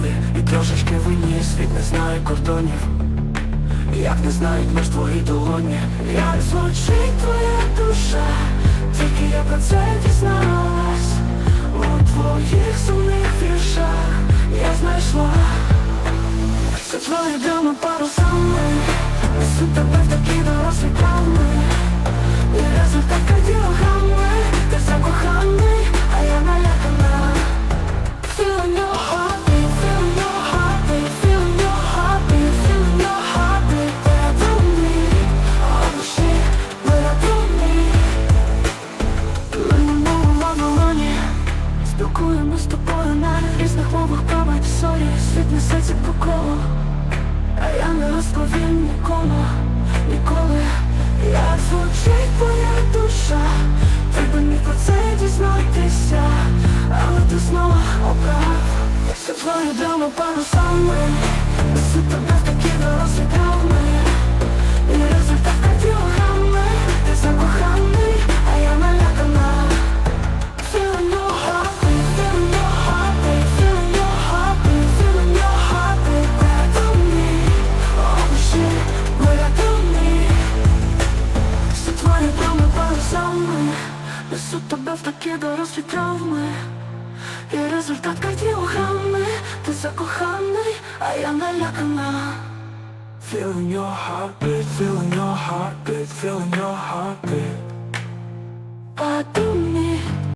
долоні, світ не знає кордонів, як не знають меж твої долоні, як звучить твоя душа, тільки я про це дізналась у твоїх сумних віршах я знайшла. Все твої дома парусами Несу тебе в такі дорослі травми Спілкуємось з тобою на різних мовах пробить сорі Світ несеться по колу. А я не розповім нікому, ніколи. Як звучить твоя душа Ти би міг про це дізнатися. Але ти знову обрав. Все твої дома парусами Несу тебе в такі дорослі Несу тебе в такі дорослі травми. І результат кардіограми. Ти закоханий, а я налякана. Feeling your heartbeat, feeling your heartbeat, feeling your heartbeat.